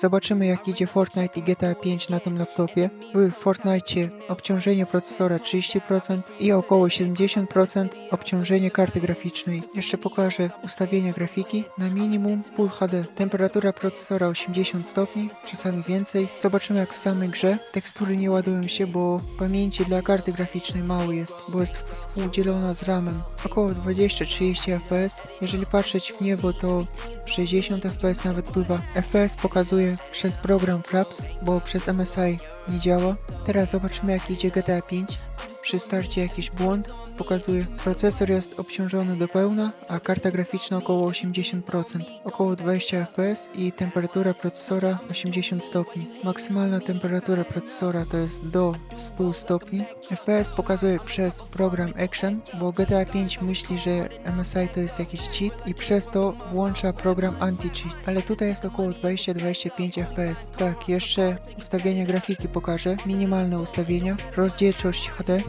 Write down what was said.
Zobaczymy jak idzie Fortnite i GTA 5 na tym laptopie. W Fortnite obciążenie procesora 30% i około 70% obciążenie karty graficznej. Jeszcze pokażę ustawienia grafiki na minimum Full HD. Temperatura procesora 80 stopni, czasami więcej. Zobaczymy jak w samej grze. Tekstury nie ładują się, bo pamięci dla karty graficznej mało jest, bo jest współdzielona z RAM-em. Około 20-30 FPS. Jeżeli patrzeć w niebo to 60 FPS nawet bywa. FPS pokazuje przez program Fraps, bo przez MSI nie działa. Teraz zobaczymy jak idzie GTA 5. Przy starcie jakiś błąd pokazuje. Procesor jest obciążony do pełna, a karta graficzna około 80%. Około 20 FPS i temperatura procesora 80 stopni. Maksymalna temperatura procesora to jest do 100 stopni. FPS pokazuje przez program Action, bo GTA 5 myśli, że MSI to jest jakiś cheat i przez to włącza program anti-cheat. Ale tutaj jest około 20-25 FPS. Tak, jeszcze ustawienia grafiki pokażę. Minimalne ustawienia. Rozdzielczość HD